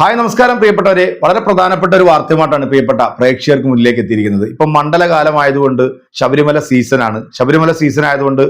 Hi നമസ്കാരം പ്രിയപ്പെട്ടവരെ. വളരെ പ്രധാനപ്പെട്ട ഒരു വാർത്തയുമായിട്ടാണ് പ്രിയപ്പെട്ട പ്രേക്ഷകർക്ക് മുന്നിലേക്ക് എത്തിയിരിക്കുന്നത്. ഇപ്പം മണ്ഡലകാലമായതുകൊണ്ട് ശബരിമല സീസണാണ് ശബരിമല സീസൺ ആയതുകൊണ്ട്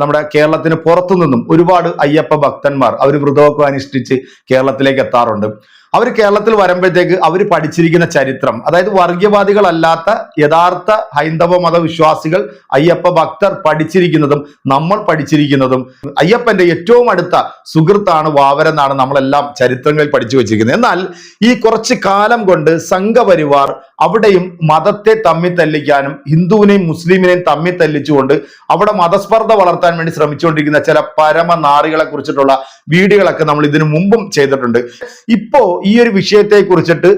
നമ്മുടെ കേരളത്തിന് പുറത്തു നിന്നും ഒരുപാട് അയ്യപ്പ ഭക്തന്മാർ അവർ വ്രതമൊക്കെ അനുഷ്ഠിച്ച് കേരളത്തിലേക്ക് എത്താറുണ്ട്. അവർ കേരളത്തിൽ വരുമ്പോഴത്തേക്ക് അവർ പഠിച്ചിരിക്കുന്ന ചരിത്രം. അതായത് വർഗീയവാദികളല്ലാത്ത യഥാർത്ഥ ഹൈന്ദവ മതവിശ്വാസികൾ അയ്യപ്പ ഭക്തർ പഠിച്ചിരിക്കുന്നതും നമ്മൾ പഠിച്ചിരിക്കുന്നതും അയ്യപ്പന്റെ ഏറ്റവും അടുത്ത സുഹൃത്താണ് വാവരെന്നാണ് നമ്മളെല്ലാം ചരിത്രങ്ങളിൽ പഠിച്ചു വച്ചിരിക്കുന്നത്. എന്നാൽ ഈ കുറച്ച് കാലം കൊണ്ട് സംഘപരിവാർ അവിടെയും മതത്തെ തമ്മിൽ തല്ലിക്കാനും ഹിന്ദുവിനെയും മുസ്ലിമിനെയും തമ്മിൽ തല്ലിച്ചുകൊണ്ട് അവിടെ മതസ്പർദ്ധ വളർത്താൻ വേണ്ടി ശ്രമിച്ചുകൊണ്ടിരിക്കുന്ന ചില പരമനാറികളെ കുറിച്ചിട്ടുള്ള വീഡിയോകളൊക്കെ നമ്മൾ ഇതിനു മുമ്പും ചെയ്തിട്ടുണ്ട്. ഇപ്പോ ഈ ഒരു വിഷയത്തെ കുറിച്ചിട്ട്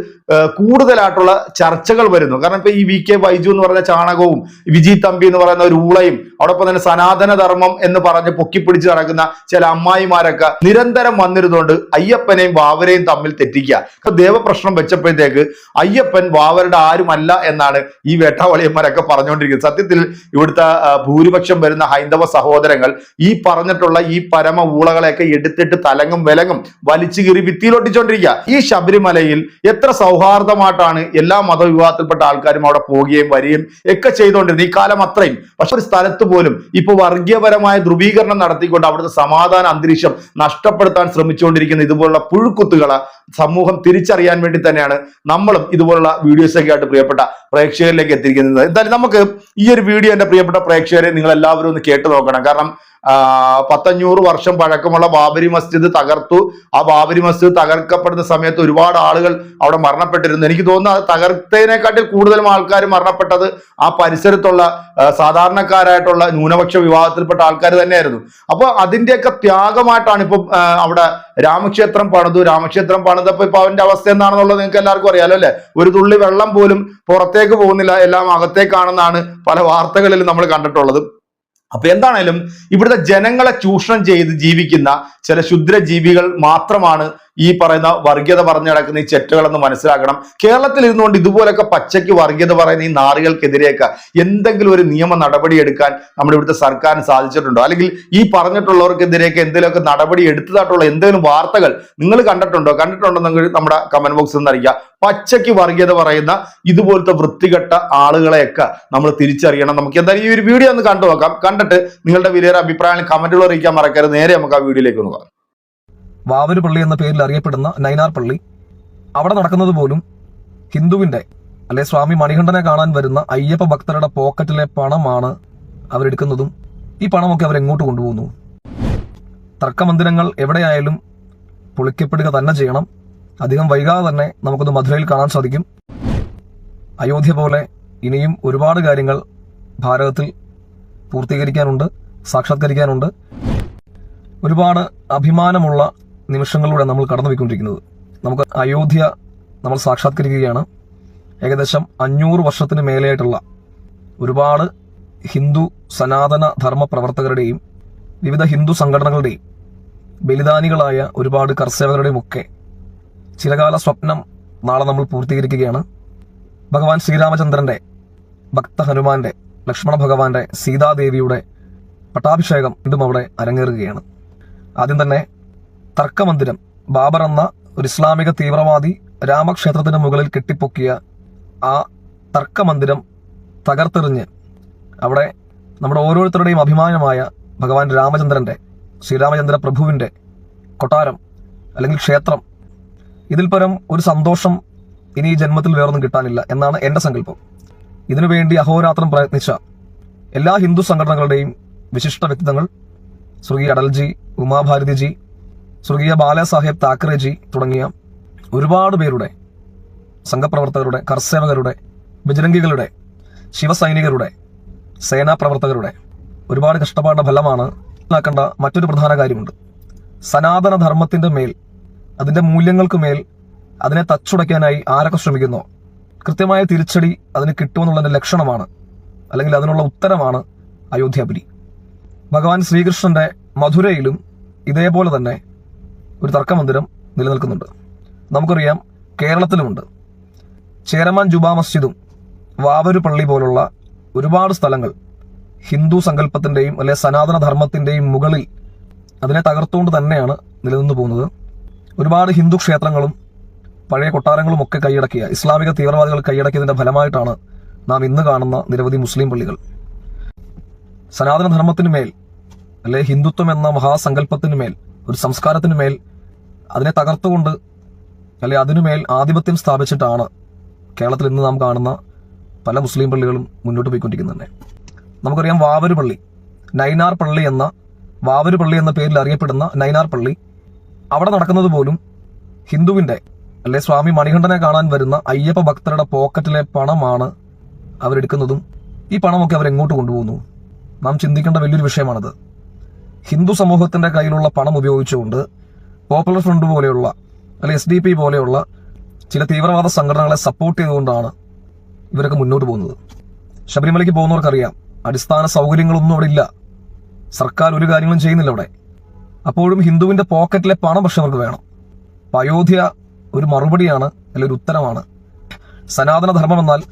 കൂടുതലായിട്ടുള്ള ചർച്ചകൾ വരുന്നു. കാരണം ഇപ്പൊ ഈ വി കെ ബൈജു എന്ന് പറയുന്ന ചാണകവും വിജി തമ്പി എന്ന് പറയുന്ന ഒരു ഊളയും അതോടൊപ്പം തന്നെ സനാതന ധർമ്മം എന്ന് പറഞ്ഞ് പൊക്കിപ്പിടിച്ച് നടക്കുന്ന ചില അമ്മായിമാരൊക്കെ നിരന്തരം വന്നിരുന്നുകൊണ്ട് അയ്യപ്പനെയും വാവരെയും തമ്മിൽ തെറ്റിക്കുക. ഇപ്പൊ ദേവപ്രശ്നം വെച്ചപ്പോഴത്തേക്ക് അയ്യപ്പൻ വാവരുടെ ആരുമല്ല എന്നാണ് ഈ വേട്ടാവളിയന്മാരൊക്കെ പറഞ്ഞുകൊണ്ടിരിക്കുന്നത് സത്യത്തിൽ ഇവിടുത്തെ ഭൂരിപക്ഷം വരുന്ന ഹൈന്ദവ സഹോദരങ്ങൾ ഈ പറഞ്ഞിട്ടുള്ള ഈ പരമ ഊളകളെയൊക്കെ എടുത്തിട്ട് തലങ്ങും വിലങ്ങും വലിച്ചു കീറി ഭിത്തിയിലൊട്ടിച്ചോണ്ടിരിക്കുക. ഈ ശബരിമലയിൽ എത്ര സൗഹാർദ്ദമായിട്ടാണ് എല്ലാ മതവിഭാഗത്തിൽപ്പെട്ട ആൾക്കാരും അവിടെ പോവുകയും വരികയും ഒക്കെ ചെയ്തുകൊണ്ടിരുന്നത്. ഈ കാലം അത്രയും. പക്ഷെ ഒരു സ്ഥലത്ത് പോലും ഇപ്പൊ വർഗീയപരമായ ധ്രുവീകരണം നടത്തിക്കൊണ്ട് അവിടുത്തെ സമാധാന അന്തരീക്ഷം നഷ്ടപ്പെടുത്താൻ ശ്രമിച്ചുകൊണ്ടിരിക്കുന്ന ഇതുപോലുള്ള പുഴുക്കുത്തുകളെ സമൂഹം തിരിച്ചറിയാൻ വേണ്ടി തന്നെയാണ് നമ്മളും ഇതുപോലുള്ള വീഡിയോസ് ഒക്കെ ആയിട്ട് പ്രിയപ്പെട്ട പ്രേക്ഷകരിലേക്ക് എത്തിയിരിക്കുന്നത്. എന്തായാലും നമുക്ക് ഈ ഒരു വീഡിയോ എന്റെ പ്രിയപ്പെട്ട പ്രേക്ഷകരെ നിങ്ങൾ എല്ലാവരും ഒന്ന് കേട്ടു നോക്കണം. കാരണം പത്തഞ്ഞൂറ് വർഷം പഴക്കമുള്ള ബാബരി മസ്ജിദ് തകർത്തു. ആ ബാബരി മസ്ജിദ് തകർക്കപ്പെടുന്ന സമയത്ത് ഒരുപാട് ആളുകൾ അവിടെ മരണപ്പെട്ടിരുന്നു. എനിക്ക് തോന്നുന്നു അത് തകർത്തതിനെക്കാട്ടിൽ കൂടുതലും ആൾക്കാർ മരണപ്പെട്ടത് ആ പരിസരത്തുള്ള സാധാരണക്കാരായിട്ടുള്ള ന്യൂനപക്ഷ വിഭാഗത്തിൽപ്പെട്ട ആൾക്കാർ തന്നെയായിരുന്നു. അപ്പോൾ അതിന്റെയൊക്കെ ത്യാഗമായിട്ടാണ് ഇപ്പം അവിടെ രാമക്ഷേത്രം പണിതു. രാമക്ഷേത്രം പണിതപ്പോൾ ഇപ്പൊ അവന്റെ അവസ്ഥ എന്താണെന്നുള്ളത് നിങ്ങൾക്ക് എല്ലാവർക്കും അറിയാലോ അല്ലെ? ഒരു തുള്ളി വെള്ളം പോലും പുറത്തേക്ക് പോകുന്നില്ല. എല്ലാം അകത്തേക്കാണെന്നാണ് പല വാർത്തകളിലും നമ്മൾ കണ്ടിട്ടുള്ളത്. അപ്പൊ എന്താണേലും ഇവിടുത്തെ ജനങ്ങളെ ചൂഷണം ചെയ്ത് ജീവിക്കുന്ന ചില ക്ഷുദ്രജീവികൾ മാത്രമാണ് ഈ പറയുന്ന വർഗീയത പറഞ്ഞു നടക്കുന്ന ഈ ചെറ്റുകളെന്ന് മനസ്സിലാക്കണം. കേരളത്തിൽ ഇരുന്നുകൊണ്ട് ഇതുപോലൊക്കെ പച്ചയ്ക്ക് വർഗീയത പറയുന്ന ഈ നാറികൾക്കെതിരെയൊക്കെ എന്തെങ്കിലും ഒരു നിയമ നടപടി എടുക്കാൻ നമ്മുടെ ഇവിടുത്തെ സർക്കാരിന് സാധിച്ചിട്ടുണ്ടോ? അല്ലെങ്കിൽ ഈ പറഞ്ഞിട്ടുള്ളവർക്കെതിരെയൊക്കെ എന്തെങ്കിലുമൊക്കെ നടപടി എടുത്തതായിട്ടുള്ള എന്തെങ്കിലും വാർത്തകൾ നിങ്ങൾ കണ്ടിട്ടുണ്ടോ? കണ്ടിട്ടുണ്ടെന്നെങ്കിൽ നമ്മുടെ കമന്റ് ബോക്സിൽ നിന്ന് അറിയിക്കുക പച്ചയ്ക്ക് വർഗീയത പറയുന്ന ഇതുപോലത്തെ വൃത്തികെട്ട ആളുകളെയൊക്കെ നമ്മൾ തിരിച്ചറിയണം. നമുക്ക് എന്തായാലും ഈ ഒരു വീഡിയോ ഒന്ന് കണ്ടു നോക്കാം. കണ്ടിട്ട് നിങ്ങളുടെ വിലയേറെ അഭിപ്രായങ്ങൾ കമന്റുകൾ അറിയിക്കാൻ മറക്കരുത്. നേരെ നമുക്ക് ആ വീഡിയോയിലേക്ക് ഒന്ന് പോകാം. വാവര് പള്ളി എന്ന പേരിൽ അറിയപ്പെടുന്ന നൈനാർ പള്ളി അവിടെ നടക്കുന്നത് പോലും ഹിന്ദുവിന്റെ അല്ലെ സ്വാമി മണികണ്ഠനെ കാണാൻ വരുന്ന അയ്യപ്പ ഭക്തരുടെ പോക്കറ്റിലെ പണമാണ് അവരെടുക്കുന്നതും ഈ പണമൊക്കെ അവരെങ്ങോട്ട് കൊണ്ടുപോകുന്നു? തർക്കമന്ദിരങ്ങൾ എവിടെയായാലും പൊളിക്കപ്പെടുക തന്നെ ചെയ്യണം. അധികം വൈകാതെ തന്നെ നമുക്കത് മധുരയിൽ കാണാൻ സാധിക്കും. അയോധ്യ പോലെ ഇനിയും ഒരുപാട് കാര്യങ്ങൾ ഭാരതത്തിൽ പൂർത്തീകരിക്കാനുണ്ട് സാക്ഷാത്കരിക്കാനുണ്ട്. ഒരുപാട് അഭിമാനമുള്ള നിമിഷങ്ങളിലൂടെ നമ്മൾ കടന്നുപോയിക്കൊണ്ടിരിക്കുന്നത്. നമുക്ക് അയോധ്യ നമ്മൾ സാക്ഷാത്കരിക്കുകയാണ്. ഏകദേശം അഞ്ഞൂറ് വർഷത്തിന് മേലെയായിട്ടുള്ള ഒരുപാട് ഹിന്ദു സനാതന ധർമ്മ പ്രവർത്തകരുടെയും വിവിധ ഹിന്ദു സംഘടനകളുടെയും ബലിദാനികളായ ഒരുപാട് കർസേവകരുടെയും ഒക്കെ ചിരകാല സ്വപ്നം നാളെ നമ്മൾ പൂർത്തീകരിക്കുകയാണ്. ഭഗവാൻ ശ്രീരാമചന്ദ്രന്റെ ഭക്ത ഹനുമാന്റെ ലക്ഷ്മണ ഭഗവാന്റെ സീതാദേവിയുടെ പട്ടാഭിഷേകം ഇതും അവിടെ അരങ്ങേറുകയാണ്. ആദ്യം തന്നെ തർക്കമന്ദിരം ബാബർ എന്ന ഒരു ഇസ്ലാമിക തീവ്രവാദി രാമക്ഷേത്രത്തിന് മുകളിൽ കെട്ടിപ്പൊക്കിയ ആ തർക്കമന്ദിരം തകർത്തെറിഞ്ഞ് അവിടെ നമ്മുടെ ഓരോരുത്തരുടെയും അഭിമാനമായ ഭഗവാൻ രാമചന്ദ്രന്റെ ശ്രീരാമചന്ദ്ര പ്രഭുവിന്റെ കൊട്ടാരം അല്ലെങ്കിൽ ക്ഷേത്രം ഇതിൽ പരം ഒരു സന്തോഷം ഇനി ഈ ജന്മത്തിൽ വേറൊന്നും കിട്ടാനില്ല എന്നാണ് എന്റെ സങ്കല്പം. ഇതിനുവേണ്ടി അഹോരാത്രം പ്രയത്നിച്ച എല്ലാ ഹിന്ദു സംഘടനകളുടെയും വിശിഷ്ട വ്യക്തിത്വങ്ങൾ സ്വർഗീയ അടൽജി ഉമാഭാരതിജി സ്വർഗീയ ബാലാസാഹേബ് താക്കറെജി തുടങ്ങിയ ഒരുപാട് പേരുടെ സംഘപ്രവർത്തകരുടെ കർസേവകരുടെ ബജരംഗികളുടെ ശിവസൈനികരുടെ സേനാ പ്രവർത്തകരുടെ ഒരുപാട് കഷ്ടപ്പാടിന്റെ ഫലമാണ് മനസ്സിലാക്കേണ്ട മറ്റൊരു പ്രധാന കാര്യമുണ്ട്. സനാതന ധർമ്മത്തിന്റെ മേൽ അതിന്റെ മൂല്യങ്ങൾക്ക് മേൽ അതിനെ തച്ചുടയ്ക്കാനായി ആരൊക്കെ ശ്രമിക്കുന്നു? കൃത്യമായ തിരിച്ചടി അതിന് കിട്ടുമെന്നുള്ളതിന്റെ ലക്ഷണമാണ്. അല്ലെങ്കിൽ അതിനുള്ള ഉത്തരമാണ് അയോധ്യാപുരി ഭഗവാൻ ശ്രീകൃഷ്ണന്റെ മധുരയിലും ഇതേപോലെ തന്നെ ഒരു തർക്കമന്ദിരം നിലനിൽക്കുന്നുണ്ട്. നമുക്കറിയാം കേരളത്തിലുമുണ്ട്. ചേരമാൻ ജുബാ മസ്ജിദും വാവരു പള്ളി പോലുള്ള ഒരുപാട് സ്ഥലങ്ങൾ ഹിന്ദു സങ്കല്പത്തിന്റെയും അല്ലെ സനാതന ധർമ്മത്തിന്റെയും മുകളിൽ അതിനെ തകർത്തുകൊണ്ട് തന്നെയാണ് നിലനിന്നു പോകുന്നത്. ഒരുപാട് ഹിന്ദു ക്ഷേത്രങ്ങളും പഴയ കൊട്ടാരങ്ങളും ഒക്കെ കൈയടക്കിയ ഇസ്ലാമിക തീവ്രവാദികൾ കൈയടക്കിയതിന്റെ ഫലമായിട്ടാണ് നാം ഇന്ന് കാണുന്ന നിരവധി മുസ്ലിം പള്ളികൾ. സനാതന ധർമ്മത്തിനു മേൽ അല്ലെ ഹിന്ദുത്വം എന്ന മഹാസങ്കല്പത്തിനു മേൽ ഒരു സംസ്കാരത്തിനു മേൽ അതിനെ തകർത്തുകൊണ്ട് അല്ലെ അതിനുമേൽ ആധിപത്യം സ്ഥാപിച്ചിട്ടാണ് കേരളത്തിൽ ഇന്ന് നാം കാണുന്ന പല മുസ്ലിം പള്ളികളും മുന്നോട്ട് പോയിക്കൊണ്ടിരിക്കുന്നത്. തന്നെ നമുക്കറിയാം വാവര് പള്ളി നൈനാർ പള്ളി എന്ന വാവര് പള്ളി എന്ന പേരിൽ അറിയപ്പെടുന്ന നൈനാർ പള്ളി അവിടെ നടക്കുന്നത് പോലും ഹിന്ദുവിന്റെ അല്ലെ സ്വാമി മണികണ്ഠനെ കാണാൻ വരുന്ന അയ്യപ്പ ഭക്തരുടെ പോക്കറ്റിലെ പണമാണ് അവരെടുക്കുന്നതും ഈ പണമൊക്കെ അവരെങ്ങോട്ട് കൊണ്ടുപോകുന്നു? നാം ചിന്തിക്കേണ്ട വലിയൊരു വിഷയമാണത്. ഹിന്ദു സമൂഹത്തിന്റെ കയ്യിലുള്ള പണം ഉപയോഗിച്ചുകൊണ്ട് പോപ്പുലർ ഫ്രണ്ട് പോലെയുള്ള അല്ലെ എസ് ഡി പി പോലെയുള്ള ചില തീവ്രവാദ സംഘടനകളെ സപ്പോർട്ട് ചെയ്തുകൊണ്ടാണ് ഇവരൊക്കെ മുന്നോട്ട് പോകുന്നത്. ശബരിമലയ്ക്ക് പോകുന്നവർക്കറിയാം അടിസ്ഥാന സൗകര്യങ്ങളൊന്നും അവിടെ ഇല്ല. സർക്കാർ ഒരു കാര്യങ്ങളും ചെയ്യുന്നില്ല അവിടെ. അപ്പോഴും ഹിന്ദുവിന്റെ പോക്കറ്റിലെ പണം പക്ഷെ അവർക്ക് വേണം. അപ്പൊ അയോധ്യ ഒരു മറുപടിയാണ് അല്ലെങ്കിൽ ഒരു ഉത്തരമാണ്. സനാതന ധർമ്മം എന്നാൽ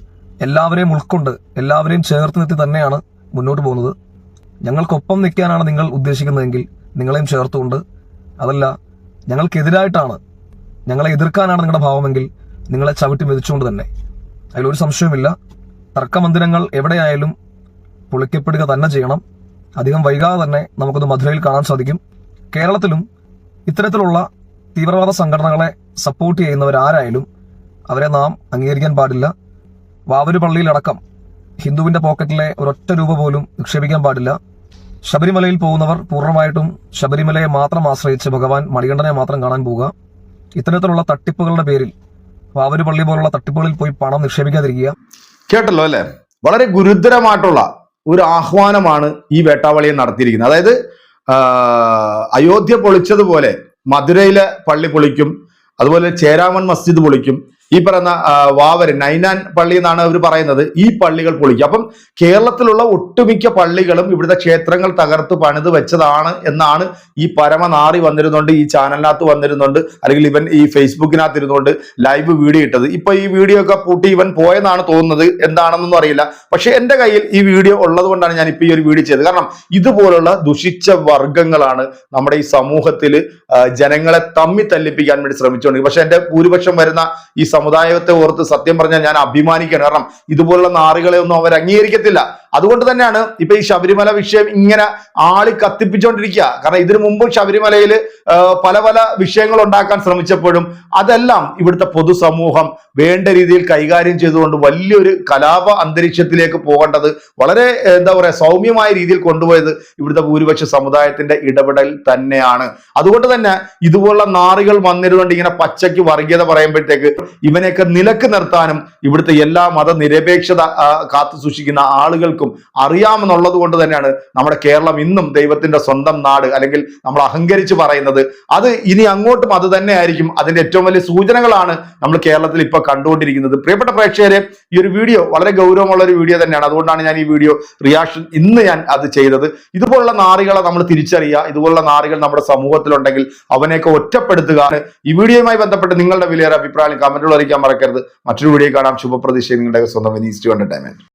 എല്ലാവരെയും ഉൾക്കൊണ്ട് എല്ലാവരെയും ചേർത്ത് നിർത്തി തന്നെയാണ് മുന്നോട്ട് പോകുന്നത്. ഞങ്ങൾക്കൊപ്പം നിൽക്കാനാണ് നിങ്ങൾ ഉദ്ദേശിക്കുന്നതെങ്കിൽ നിങ്ങളെയും ചേർത്തുകൊണ്ട് അതല്ല ഞങ്ങൾക്കെതിരായിട്ടാണ് ഞങ്ങളെ എതിർക്കാനാണ് നിങ്ങളുടെ ഭാവമെങ്കിൽ നിങ്ങളെ ചവിട്ടി മെതിച്ചുകൊണ്ട് തന്നെ. അതിലൊരു സംശയവുമില്ല. തർക്കമന്ദിരങ്ങൾ എവിടെയായാലും പൊളിക്കപ്പെടുക തന്നെ ചെയ്യണം. അധികം വൈകാതെ തന്നെ നമുക്കത് മധുരയിൽ കാണാൻ സാധിക്കും. കേരളത്തിലും ഇത്തരത്തിലുള്ള തീവ്രവാദ സംഘടനകളെ സപ്പോർട്ട് ചെയ്യുന്നവരാരായാലും അവരെ നാം അംഗീകരിക്കാൻ പാടില്ല. വാവരു പള്ളിയിലടക്കം ഹിന്ദുവിന്റെ പോക്കറ്റിലെ ഒരൊറ്റ രൂപ പോലും നിക്ഷേപിക്കാൻ പാടില്ല. ശബരിമലയിൽ പോകുന്നവർ പൂർണമായിട്ടും ശബരിമലയെ മാത്രം ആശ്രയിച്ച് ഭഗവാൻ മണികണ്ഠനെ മാത്രം കാണാൻ പോവുക. ഇത്തരത്തിലുള്ള തട്ടിപ്പുകളുടെ പേരിൽ വാവരു പള്ളി പോലുള്ള തട്ടിപ്പുകളിൽ പോയി പണം നിക്ഷേപിക്കാതിരിക്കുക. കേട്ടല്ലോ അല്ലെ? വളരെ ഗുരുതരമായിട്ടുള്ള ഒരു ആഹ്വാനമാണ് ഈ വേട്ടാവളിയെ നടത്തിയിരിക്കുന്നത്. അതായത് അയോധ്യ പൊളിച്ചതുപോലെ മധുരയിലെ പള്ളി പൊളിക്കും അതുപോലെ ചേരാമൻ മസ്ജിദ് പൊളിക്കും ഈ പറയുന്ന വാവര് നൈനാൻ പള്ളി എന്നാണ് അവർ പറയുന്നത്. ഈ പള്ളികൾ പൊളിക്കുക അപ്പം കേരളത്തിലുള്ള ഒട്ടുമിക്ക പള്ളികളും ഇവിടുത്തെ ക്ഷേത്രങ്ങൾ തകർത്ത് പണിത് വെച്ചതാണ് എന്നാണ് ഈ പരമനാറി വന്നിരുന്നുണ്ട് ഈ ചാനലിനകത്ത് വന്നിരുന്നുണ്ട് അല്ലെങ്കിൽ ഇവൻ ഈ ഫേസ്ബുക്കിനകത്ത് ഇരുന്നുകൊണ്ട് ലൈവ് വീഡിയോ ഇട്ടത്. ഇപ്പൊ ഈ വീഡിയോ ഒക്കെ പൂട്ടി ഇവൻ പോയെന്നാണ് തോന്നുന്നത്. എന്താണെന്നൊന്നും അറിയില്ല. പക്ഷെ എന്റെ കയ്യിൽ ഈ വീഡിയോ ഉള്ളത് കൊണ്ടാണ് ഞാൻ ഇപ്പൊ ഈ ഒരു വീഡിയോ ചെയ്തത്. കാരണം ഇതുപോലുള്ള ദുഷിച്ച വർഗങ്ങളാണ് നമ്മുടെ ഈ സമൂഹത്തിൽ ജനങ്ങളെ തമ്മി തല്ലിപ്പിക്കാൻ വേണ്ടി ശ്രമിച്ചുകൊണ്ടിരിക്കുന്നത് പക്ഷെ എന്റെ ഭൂരിപക്ഷം വരുന്ന ഈ സമുദായത്തെ ഓർത്ത് സത്യം പറഞ്ഞാൽ ഞാൻ അഭിമാനിക്കണം. കാരണം ഇതുപോലുള്ള നാറുകളെ ഒന്നും അവർ അംഗീകരിക്കത്തില്ല. അതുകൊണ്ട് തന്നെയാണ് ഇപ്പൊ ഈ ശബരിമല വിഷയം ഇങ്ങനെ ആളി കത്തിപ്പിച്ചുകൊണ്ടിരിക്കുക കാരണം ഇതിനു മുമ്പ് ശബരിമലയിൽ പല പല വിഷയങ്ങൾ ഉണ്ടാക്കാൻ ശ്രമിച്ചപ്പോഴും അതെല്ലാം ഇവിടുത്തെ പൊതുസമൂഹം വേണ്ട രീതിയിൽ കൈകാര്യം ചെയ്തുകൊണ്ട് വലിയൊരു കലാപ അന്തരീക്ഷത്തിലേക്ക് പോകേണ്ടത് വളരെ എന്താ പറയുക സൗമ്യമായ രീതിയിൽ കൊണ്ടുപോയത് ഇവിടുത്തെ ഭൂരിപക്ഷ സമുദായത്തിന്റെ ഇടപെടൽ തന്നെയാണ്. അതുകൊണ്ട് തന്നെ ഇതുപോലുള്ള നാറുകൾ വന്നിരുന്നുകൊണ്ട് ഇങ്ങനെ പച്ചയ്ക്ക് വർഗീയത പറയുമ്പോഴത്തേക്ക് ഇവനെയൊക്കെ നിലയ്ക്ക് നിർത്താനും ഇവിടുത്തെ എല്ലാ മതനിരപേക്ഷത കാത്തു സൂക്ഷിക്കുന്ന ആളുകൾക്കും അറിയാമെന്നുള്ളത് കൊണ്ട് തന്നെയാണ് നമ്മുടെ കേരളം ഇന്നും ദൈവത്തിന്റെ സ്വന്തം നാട് അല്ലെങ്കിൽ നമ്മൾ അഹങ്കരിച്ച് പറയുന്നത്. അത് ഇനി അങ്ങോട്ടും അത് തന്നെ ആയിരിക്കും അതിന്റെ ഏറ്റവും വലിയ സൂചനകളാണ് നമ്മൾ കേരളത്തിൽ ഇപ്പൊ കണ്ടുകൊണ്ടിരിക്കുന്നത്. പ്രിയപ്പെട്ട പ്രേക്ഷകരെ ഈ ഒരു വീഡിയോ വളരെ ഗൗരവമുള്ള ഒരു വീഡിയോ തന്നെയാണ്. അതുകൊണ്ടാണ് ഞാൻ ഈ വീഡിയോ റിയാക്ഷൻ ഇന്ന് ഞാൻ അത് ചെയ്തത്. ഇതുപോലുള്ള നാറികളെ നമ്മൾ തിരിച്ചറിയുക ഇതുപോലുള്ള നാറികൾ നമ്മുടെ സമൂഹത്തിലുണ്ടെങ്കിൽ അവനെയൊക്കെ ഒറ്റപ്പെടുത്തുക. ഈ വീഡിയോയുമായി ബന്ധപ്പെട്ട് നിങ്ങളുടെ വിലയേറെ അഭിപ്രായം കമന്റുകൾ അറിയിക്കാൻ മറക്കരുത്. മറ്റൊരു വീഡിയോ കാണാം. ശുഭപ്രതീക്ഷ നിങ്ങളുടെ സ്വന്തം വിനീസ്റ്റ് എന്റർടൈൻമെന്റ്